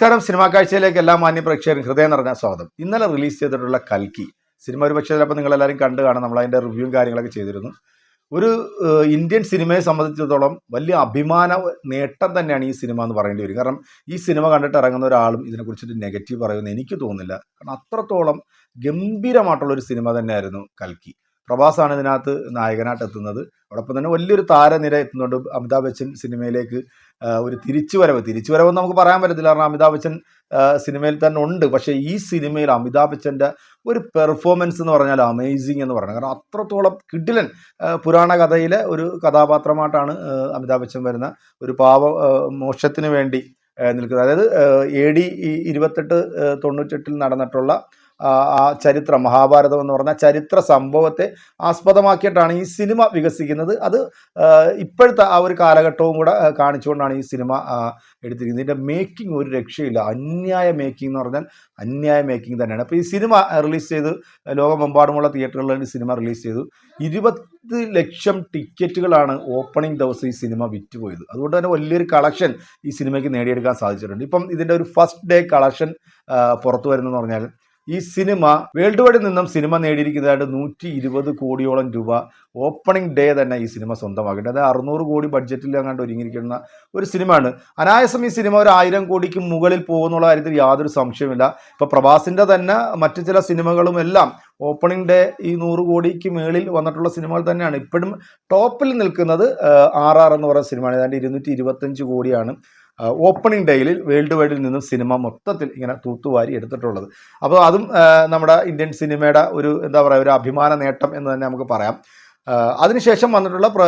നമസ്കാരം. സിനിമാ കാഴ്ചയിലേക്ക് എല്ലാ മാന്യ പ്രേക്ഷകരും ഹൃദയം നിറഞ്ഞ സ്വാഗതം. ഇന്നലെ റിലീസ് ചെയ്തിട്ടുള്ള കൽക്കി. സിനിമ ഒരു പക്ഷേ ചിലപ്പോൾ നിങ്ങൾ എല്ലാവരും കണ്ടു കാണാം. നമ്മൾ അതിന്റെ റിവ്യൂവും കാര്യങ്ങളൊക്കെ ചെയ്തിരുന്നു. ഒരു ഇന്ത്യൻ സിനിമയെ സംബന്ധിച്ചിടത്തോളം വലിയ അഭിമാന നേട്ടം തന്നെയാണ് ഈ സിനിമ എന്ന് പറയേണ്ടി വരും. കാരണം ഈ സിനിമ കണ്ടിട്ട് ഇറങ്ങുന്ന ഒരാളും ഇതിനെക്കുറിച്ചിട്ട് നെഗറ്റീവ് പറയുമെന്ന് എനിക്ക് തോന്നുന്നില്ല. കാരണം അത്രത്തോളം ഗംഭീരമായിട്ടുള്ള ഒരു സിനിമ തന്നെയായിരുന്നു കൽക്കി. പ്രഭാസാണ് ഇതിനകത്ത് നായകനായിട്ട് എത്തുന്നത്. അതോടൊപ്പം തന്നെ വലിയൊരു താരനിര എത്തുന്നുണ്ട് അമിതാഭ് ബച്ചൻ സിനിമയിലേക്ക് ഒരു തിരിച്ചുവരവ്. തിരിച്ചുവരവ് നമുക്ക് പറയാൻ പറ്റത്തില്ല കാരണം അമിതാഭ് ബച്ചൻ സിനിമയിൽ തന്നെ ഉണ്ട്. പക്ഷേ ഈ സിനിമയിൽ അമിതാഭ് ബച്ചന്റെ ഒരു പെർഫോമൻസ് എന്ന് പറഞ്ഞാൽ അമേസിങ് എന്ന് പറയുന്നത് കാരണം അത്രത്തോളം കിഡിലൻ പുരാണ കഥയിലെ ഒരു കഥാപാത്രമായിട്ടാണ് അമിതാഭ് ബച്ചൻ വരുന്ന ഒരു പാവ മോക്ഷത്തിന് വേണ്ടി നിൽക്കുന്നത്. അതായത് എ ഡി ഇരുപത്തെട്ട് തൊണ്ണൂറ്റെട്ടിൽ നടന്നിട്ടുള്ള ആ ചരിത്രം മഹാഭാരതം എന്ന് പറഞ്ഞ ചരിത്ര സംഭവത്തെ ആസ്പദമാക്കിയിട്ടാണ് ഈ സിനിമ വികസിക്കുന്നത്. അത് ഇപ്പോഴത്തെ ആ ഒരു കാലഘട്ടവും കൂടെ കാണിച്ചുകൊണ്ടാണ് ഈ സിനിമ എടുത്തിരിക്കുന്നത്. ഇതിന്റെ മേക്കിംഗ് ഒരു രക്ഷയില്ല. അന്യായ മേക്കിംഗ് എന്ന് പറഞ്ഞാൽ അന്യായ മേക്കിംഗ് തന്നെയാണ്. അപ്പോൾ ഈ സിനിമ റിലീസ് ചെയ്ത്. ലോകമെമ്പാടുമുള്ള തിയേറ്ററുകളിൽ സിനിമ റിലീസ് ചെയ്തു. ഇരുപത് ലക്ഷം ടിക്കറ്റുകളാണ് ഓപ്പണിംഗ് ദിവസം ഈ സിനിമ വിറ്റുപോയത്. അതുകൊണ്ട് തന്നെ വലിയൊരു കളക്ഷൻ ഈ സിനിമയ്ക്ക് നേടിയെടുക്കാൻ സാധിച്ചിട്ടുണ്ട്. ഇപ്പം ഇതിന്റെ ഒരു ഫസ്റ്റ് ഡേ കളക്ഷൻ പുറത്തു വരുന്നതെന്ന് പറഞ്ഞാൽ ഈ സിനിമ വേൾഡ് വൈഡിൽ നിന്നും സിനിമ നേടിയിരിക്കുന്നതായിട്ട് നൂറ്റി ഇരുപത് കോടിയോളം രൂപ ഓപ്പണിംഗ് ഡേ തന്നെ ഈ സിനിമ സ്വന്തമാക്കിയിട്ട് അതായത് അറുന്നൂറ് കോടി ബഡ്ജറ്റിൽ അങ്ങാണ്ട് ഒരുങ്ങിയിരിക്കുന്ന ഒരു സിനിമയാണ്. അനായാസം ഈ സിനിമ ഒരു ആയിരം കോടിക്ക് മുകളിൽ പോകുന്നുള്ള കാര്യത്തിൽ യാതൊരു സംശയമില്ല ഇപ്പോൾ പ്രഭാസിന്റെ തന്നെ മറ്റു ചില സിനിമകളും എല്ലാം ഓപ്പണിംഗ് ഡേ ഈ നൂറ് കോടിക്ക് മേളിൽ വന്നിട്ടുള്ള സിനിമകൾ തന്നെയാണ്. ഇപ്പോഴും ടോപ്പിൽ നിൽക്കുന്നത് ആർ ആർ എന്ന് പറയുന്ന സിനിമയാണ്. ഏതാണ്ട് ഇരുന്നൂറ്റി കോടിയാണ്. ഓപ്പണിംഗ് ഡേയിൽ വേൾഡ് വൈഡിൽ നിന്നും സിനിമ മൊത്തത്തിൽ ഇങ്ങനെ തൂത്തുവാരി എടുത്തിട്ടുള്ളത്. അപ്പോൾ അതും നമ്മുടെ ഇന്ത്യൻ സിനിമയുടെ ഒരു എന്താ പറയുക ഒരു അഭിമാന നേട്ടം എന്ന് തന്നെ നമുക്ക് പറയാം. അതിനുശേഷം വന്നിട്ടുള്ള പ്ര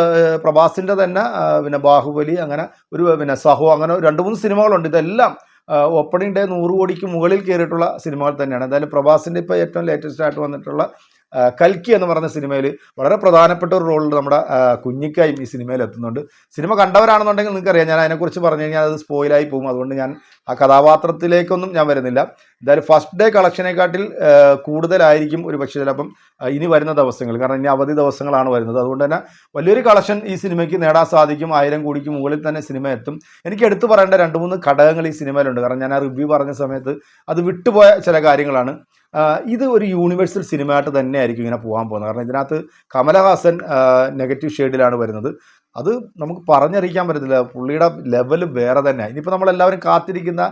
പ്രഭാസിന്റെ തന്നെ പിന്നെ ബാഹുബലി അങ്ങനെ ഒരു പിന്നെ സഹോ അങ്ങനെ രണ്ട് മൂന്ന് സിനിമകളുണ്ട്. ഇതെല്ലാം ഓപ്പണിംഗ് ഡേ നൂറ് കോടിക്ക് മുകളിൽ കയറിയിട്ടുള്ള സിനിമകൾ തന്നെയാണ്. എന്തായാലും പ്രഭാസിന്റെ ഇപ്പോൾ ഏറ്റവും ലേറ്റസ്റ്റ് ആയിട്ട് വന്നിട്ടുള്ള കൽക്കി എന്ന് പറയുന്ന സിനിമയിൽ വളരെ പ്രധാനപ്പെട്ട ഒരു റോളിൽ നമ്മുടെ കുഞ്ഞിക്കായും ഈ സിനിമയിൽ എത്തുന്നുണ്ട്. സിനിമ കണ്ടവരാണെന്നുണ്ടെങ്കിൽ നിങ്ങൾക്കറിയാം ഞാൻ അതിനെക്കുറിച്ച് പറഞ്ഞു കഴിഞ്ഞാൽ അത് സ്പോയിലായി പോകും. അതുകൊണ്ട് ഞാൻ ആ കഥാപാത്രത്തിലേക്കൊന്നും ഞാൻ വരുന്നില്ല. എന്തായാലും ഫസ്റ്റ് ഡേ കളക്ഷനെക്കാട്ടിൽ കൂടുതലായിരിക്കും ഒരു പക്ഷേ ചിലപ്പം ഇനി വരുന്ന ദിവസങ്ങൾ. കാരണം ഇനി അവധി ദിവസങ്ങളാണ് വരുന്നത്. അതുകൊണ്ട് തന്നെ വലിയൊരു കളക്ഷൻ ഈ സിനിമയ്ക്ക് നേടാൻ സാധിക്കും. ആയിരം കോടിക്ക് മുകളിൽ തന്നെ സിനിമ എത്തും. എനിക്ക് എടുത്തു പറയേണ്ട രണ്ട് മൂന്ന് ഘടകങ്ങൾ ഈ സിനിമയിലുണ്ട്. കാരണം ഞാൻ ആ റിവ്യൂ പറഞ്ഞ സമയത്ത് അത് വിട്ടുപോയ ചില കാര്യങ്ങളാണ്. ഇത് ഒരു യൂണിവേഴ്സൽ സിനിമയായിട്ട് തന്നെ ആയിരിക്കും ഇങ്ങനെ പോകാൻ പോകുന്നത്. കാരണം ഇതിനകത്ത് കമലഹാസൻ നെഗറ്റീവ് ഷെയ്ഡിലാണ് വരുന്നത്. അത് നമുക്ക് പറഞ്ഞറിയിക്കാൻ പറ്റത്തില്ല. പുള്ളിയുടെ ലെവൽ വേറെ തന്നെ ഇനിയിപ്പോൾ നമ്മളെല്ലാവരും കാത്തിരിക്കുന്ന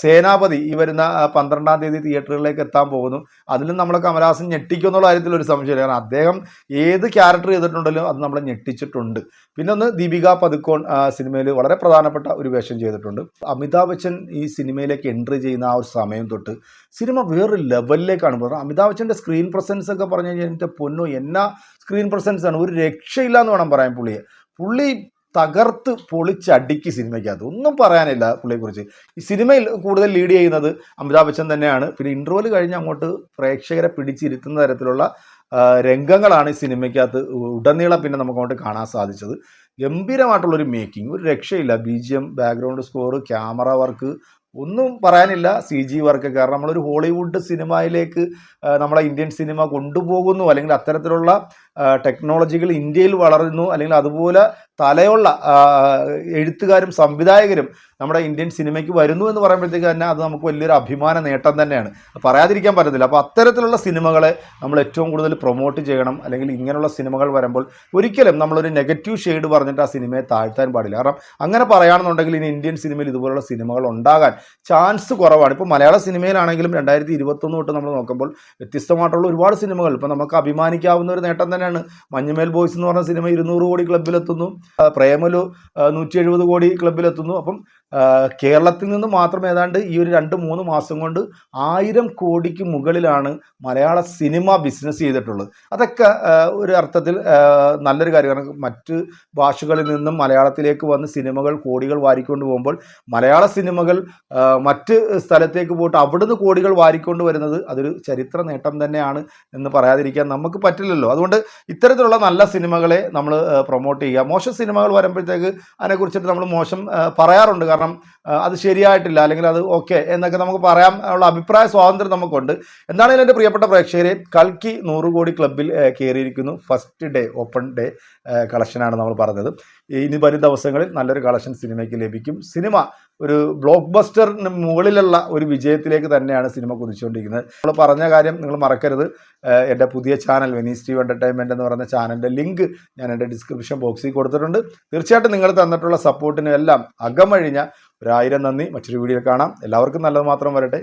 സേനാപതി ഈ വരുന്ന പന്ത്രണ്ടാം തീയതി തിയേറ്ററുകളിലേക്ക് എത്താൻ പോകുന്നു. അതിലും നമ്മളെ കമലഹാസൻ ഞെട്ടിക്കും എന്നുള്ള കാര്യത്തിൽ ഒരു സംശയമില്ല. കാരണം അദ്ദേഹം ഏത് ക്യാരക്ടർ ചെയ്തിട്ടുണ്ടല്ലോ അത് നമ്മളെ ഞെട്ടിച്ചിട്ടുണ്ട്. പിന്നെ ഒന്ന് ദീപിക പതുക്കോൺ സിനിമയിൽ വളരെ പ്രധാനപ്പെട്ട ഒരു വേഷം ചെയ്തിട്ടുണ്ട്. അമിതാഭ് ബച്ചൻ ഈ സിനിമയിലേക്ക് എൻട്രി ചെയ്യുന്ന ആ ഒരു സമയം തൊട്ട് സിനിമ വേറൊരു ലെവലിലേക്കാണ് പോകുന്നത്. അമിതാഭ് ബച്ചന്റെ സ്ക്രീൻ പ്രസൻസ് ഒക്കെ പറഞ്ഞു കഴിഞ്ഞാൽ എന്റെ പൊന്നോ എന്നാ സ്ക്രീൻ പ്രസൻസ് ആണ്? ഒരു രക്ഷയില്ല എന്ന് വേണം പറയാൻ പുള്ളിയെ. പുള്ളി തകർത്ത് പൊളിച്ചടിക്ക് സിനിമയ്ക്കകത്ത് ഒന്നും പറയാനില്ല പുള്ളിയെക്കുറിച്ച്. ഈ സിനിമയിൽ കൂടുതൽ ലീഡ് ചെയ്യുന്നത് അമിതാഭ് ബച്ചൻ തന്നെയാണ്. പിന്നെ ഇന്റർവൽ കഴിഞ്ഞ് അങ്ങോട്ട് പ്രേക്ഷകരെ പിടിച്ചിരുത്തുന്ന തരത്തിലുള്ള രംഗങ്ങളാണ് ഈ സിനിമയ്ക്കകത്ത് ഉടനീളം പിന്നെ നമുക്ക് അങ്ങോട്ട് കാണാൻ സാധിച്ചത്. ഗംഭീരമായിട്ടുള്ളൊരു മേക്കിംഗ് ഒരു രക്ഷയില്ല. B G M background score camera work ഒന്നും പറയാനില്ല. സി ജി വർക്ക് കാരണം നമ്മളൊരു ഹോളിവുഡ് സിനിമയിലേക്ക് നമ്മളെ ഇന്ത്യൻ സിനിമ കൊണ്ടുപോകുന്നു. അല്ലെങ്കിൽ അത്തരത്തിലുള്ള ടെക്നോളജികൾ ഇന്ത്യയിൽ വളരുന്നു അല്ലെങ്കിൽ അതുപോലെ തലയുള്ള എഴുത്തുകാരും സംവിധായകരും നമ്മുടെ ഇന്ത്യൻ സിനിമയ്ക്ക് വരുന്നു എന്ന് പറയുമ്പോഴത്തേക്ക് തന്നെ അത് നമുക്ക് വലിയൊരു അഭിമാന നേട്ടം തന്നെയാണ്. പറയാതിരിക്കാൻ പറ്റത്തില്ല. അപ്പോൾ അത്തരത്തിലുള്ള സിനിമകളെ നമ്മൾ ഏറ്റവും കൂടുതൽ പ്രൊമോട്ട് ചെയ്യണം. അല്ലെങ്കിൽ ഇങ്ങനെയുള്ള സിനിമകൾ വരുമ്പോൾ ഒരിക്കലും നമ്മളൊരു നെഗറ്റീവ് ഷെയ്ഡ് പറഞ്ഞിട്ട് ആ സിനിമയെ താഴ്ത്താൻ പാടില്ല. കാരണം അങ്ങനെ പറയുകയാണെന്നുണ്ടെങ്കിൽ ഇനി ഇന്ത്യൻ സിനിമയിൽ ഇതുപോലുള്ള സിനിമകൾ ഉണ്ടാകാൻ ചാൻസ് കുറവാണ്. ഇപ്പോൾ മലയാള സിനിമയിലാണെങ്കിലും രണ്ടായിരത്തി ഇരുപത്തൊന്ന് തൊട്ട് നമ്മൾ നോക്കുമ്പോൾ വ്യത്യസ്തമായിട്ടുള്ള ഒരുപാട് സിനിമകൾ. ഇപ്പോൾ നമുക്ക് അഭിമാനിക്കാവുന്ന ഒരു നേട്ടം തന്നെയാണ്. മഞ്ഞുമേൽ ബോയ്സ് എന്ന് പറഞ്ഞ സിനിമ ഇരുന്നൂറ് കോടി ക്ലബിലെത്തുന്നു പ്രേമലു നൂറ്റി എഴുപത് കോടി ക്ലബിലെത്തുന്നു അപ്പം കേരളത്തിൽ നിന്ന് മാത്രം ഏതാണ്ട് ഈ ഒരു രണ്ട് മൂന്ന് മാസം കൊണ്ട് ആയിരം കോടിക്ക് മുകളിലാണ് മലയാള സിനിമ ബിസിനസ് ചെയ്തിട്ടുള്ളത്. അതൊക്കെ ഒരു അർത്ഥത്തിൽ നല്ലൊരു കാര്യമാണ്. മറ്റ് ഭാഷകളിൽ നിന്നും മലയാളത്തിലേക്ക് വന്ന് സിനിമകൾ കോടികൾ വാരിക്കൊണ്ട് പോകുമ്പോൾ മലയാള സിനിമകൾ മറ്റ് സ്ഥലത്തേക്ക് പോയിട്ട് അവിടുന്ന് കോടികൾ വാരിക്കൊണ്ട് വരുന്നത് അതൊരു ചരിത്ര നേട്ടം തന്നെയാണ് എന്ന് പറയാതിരിക്കാൻ നമുക്ക് പറ്റില്ലല്ലോ. അതുകൊണ്ട് ഇത്തരത്തിലുള്ള നല്ല സിനിമകളെ നമ്മൾ പ്രൊമോട്ട് ചെയ്യുക. മോശം സിനിമകൾ വരുമ്പോഴത്തേക്ക് അതിനെക്കുറിച്ചിട്ട് നമ്മൾ മോശം പറയാറുണ്ട്. കാരണം അത് ശരിയായിട്ടില്ല അല്ലെങ്കിൽ അത് ഓക്കെ എന്നൊക്കെ നമുക്ക് പറയാൻ ഉള്ള അഭിപ്രായ സ്വാതന്ത്ര്യം നമുക്കുണ്ട്. എന്താണെങ്കിലും എന്റെ പ്രിയപ്പെട്ട പ്രേക്ഷകരെ കൽക്കി നൂറ് കോടി ക്ലബിൽ കയറിയിരിക്കുന്നു ഫസ്റ്റ് ഡേ ഓപ്പൺ ഡേ കളക്ഷനാണ് നമ്മൾ പറഞ്ഞത്. ഇനി വരും ദിവസങ്ങളിൽ നല്ലൊരു കളക്ഷൻ സിനിമയ്ക്ക് ലഭിക്കും. സിനിമ ഒരു ബ്ലോക്ക് ബസ്റ്ററിന് മുകളിലുള്ള ഒരു വിജയത്തിലേക്ക് തന്നെയാണ് സിനിമ കുതിച്ചുകൊണ്ടിരിക്കുന്നത്. നമ്മൾ പറഞ്ഞ കാര്യം നിങ്ങൾ മറക്കരുത്. എന്റെ പുതിയ ചാനൽ വെനീസ് ടി എന്റർടൈൻമെന്റ് എന്ന് പറയുന്ന ചാനലിന്റെ ലിങ്ക് ഞാൻ എന്റെ ഡിസ്ക്രിപ്ഷൻ ബോക്സിൽ കൊടുത്തിട്ടുണ്ട്. തീർച്ചയായിട്ടും നിങ്ങൾ തന്നിട്ടുള്ള സപ്പോർട്ടിനും എല്ലാം അകമഴിഞ്ഞ ഒരായിരം നന്ദി. മറ്റൊരു വീഡിയോയിൽ കാണാം. എല്ലാവർക്കും നല്ലത് മാത്രം വരട്ടെ.